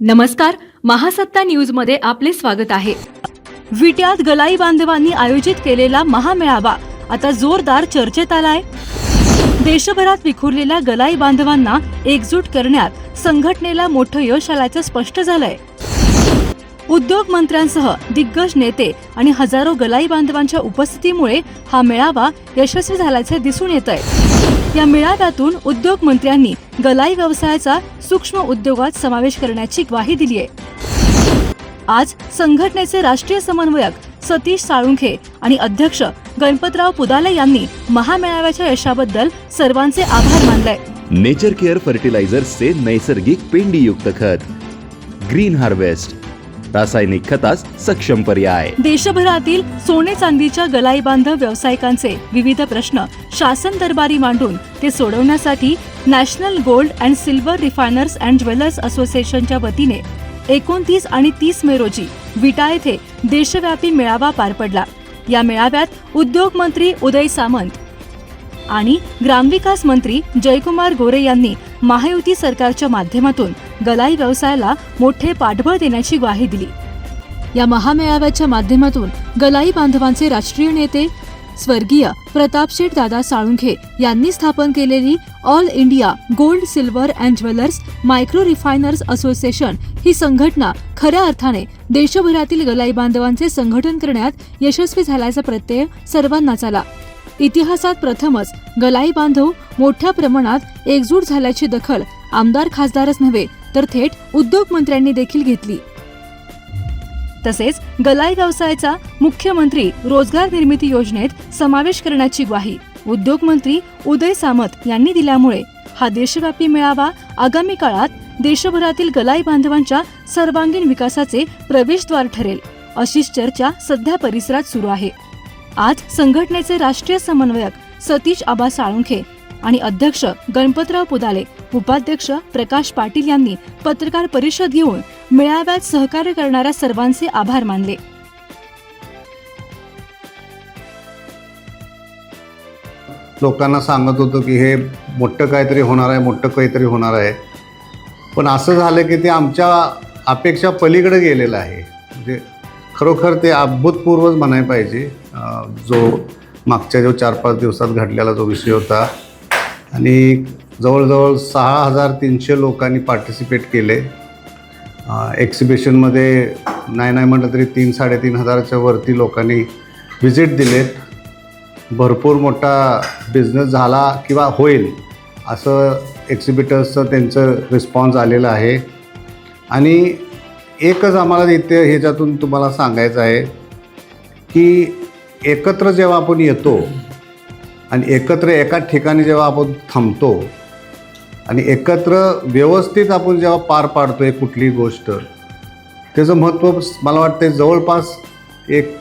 नमस्कार महासत्ता न्यूजमध्ये आपले स्वागत आहे. विट्यात गलाई बांधवांनी आयोजित केलेला महामेळावा आता जोरदार चर्चेत आलाय. देशभरात विखुरलेल्या गलाई बांधवांना एकजूट करण्यात संघटनेला मोठं यश आल्याचं स्पष्ट झालंय. उद्योग मंत्र्यांसह दिग्गज नेते आणि हजारो गलाई बांधवांच्या उपस्थितीमुळे हा मेळावा यशस्वी झाल्याचे दिसून येत आहे या मेळाव्यातून उद्योग मंत्र्यांनी गलाई व्यवसायाचा सूक्ष्म उद्योगात समावेश करण्याची ग्वाही दिली आहे. आज संघटनेचे राष्ट्रीय समन्वयक सतीश साळुंखे आणि अध्यक्ष गणपतराव पुदाले यांनी महामेळाव्याच्या यशाबद्दल सर्वांचे आभार मानले. नेचर केअर फर्टिलायझर्सचे नैसर्गिक पेंडीयुक्त खत. ग्रीन हार्वेस्ट रासायनिक खतास सक्षम पर्याय. देशभरातील सोने चांदीच्या गलाई बांधव व्यावसायिकांचे विविध प्रश्न शासन दरबारी मांडून ते सोडवण्यासाठी national gold and silver refiners and jewellers असोसिएशनच्या वतीने एकोणतीस आणि तीस मे रोजी विटा येथे देशव्यापी मेळावा पार पडला. या मेळाव्यात उद्योग मंत्री उदय सामंत आणि ग्रामविकास मंत्री जयकुमार गोरे यांनी महायुती सरकारच्या माध्यमातून गलाई व्यवसायाला मोठे पाठबळ देण्याची ग्वाही दिली. या महामेळाव्याच्या माध्यमातून गलाई बांधवांचे राष्ट्रीय नेते स्वर्गीय प्रतापशेठ दादा साळुंखे यांनी स्थापन केलेली all India gold silver and jewellers micro refiners association ही संघटना खऱ्या अर्थाने देशभरातील गलाई बांधवांचे संघटन करण्यात यशस्वी झाल्याचा प्रत्यय सर्वांनाच आला इतिहासात प्रथमच गलाई बांधव मोठ्या प्रमाणात एकजूट झाल्याची दखल आमदार खासदारच नव्हे तर थेट उद्योग मंत्र्यांनी देखील घेतली. तसेच गलाई व्यवसायाचा मुख्यमंत्री रोजगार निर्मिती योजनेत समावेश करण्याची ग्वाही उद्योग मंत्री उदय सामंत यांनी दिल्यामुळे हा देशव्यापी मेळावा आगामी काळात देशभरातील गलाई बांधवांच्या सर्वांगीण विकासाचे प्रवेशद्वार ठरेल अशीच चर्चा सध्या परिसरात सुरू आहे. आज संघटनेचे राष्ट्रीय समन्वयक सतीश आबा साळुंखे आणि अध्यक्ष गणपतराव पुदाले उपाध्यक्ष प्रकाश पाटील यांनी पत्रकार परिषद घेऊन मेळाव्यात सहकार्य करणाऱ्या सर्वांचे आभार मानले. लोकांना सांगत होतो की हे मोठं काहीतरी होणार आहे मोठं काहीतरी होणार आहे. पण असं झालं की ते आमच्या अपेक्षा पलीकडे गेलेलं आहे. म्हणजे खरोखर ते अभूतपूर्वच म्हणाय पाहिजे. जो मागच्या जो चार पाच दिवसात घडलेला जो विषय होता आणि जवळजवळ सहा हजार तीनशे लोकांनी पार्टिसिपेट केले. एक्झिबिशनमध्ये नाही नाही म्हटलं तरी तीन साडेतीन हजाराच्या वरती लोकांनी व्हिजिट दिलेत. भरपूर मोठा बिझनेस झाला किंवा होईल असं एक्झिबिटर्सचं त्यांचं रिस्पॉन्स आलेलं आहे. आणि एकच आम्हाला इथे ह्याच्यातून तुम्हाला सांगायचं आहे की एकत्र जेव्हा आपण येतो आणि एकत्र एका ठिकाणी जेव्हा आपण थांबतो आणि एकत्र व्यवस्थित आपण जेव्हा पार पाडतो आहे कुठलीही गोष्ट त्याचं महत्त्व मला वाटते जवळपास एक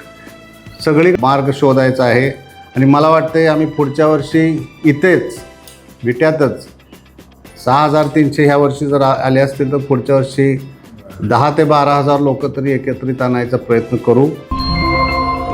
सगळी मार्ग शोधायचा आहे. आणि मला वाटते आम्ही पुढच्या वर्षी इथेच विट्यातच सहा हजार तीनशे ह्या वर्षी जर आले असतील तर पुढच्या वर्षी दहा ते बारा हजार लोक तरी एकत्रित आणायचा प्रयत्न करू.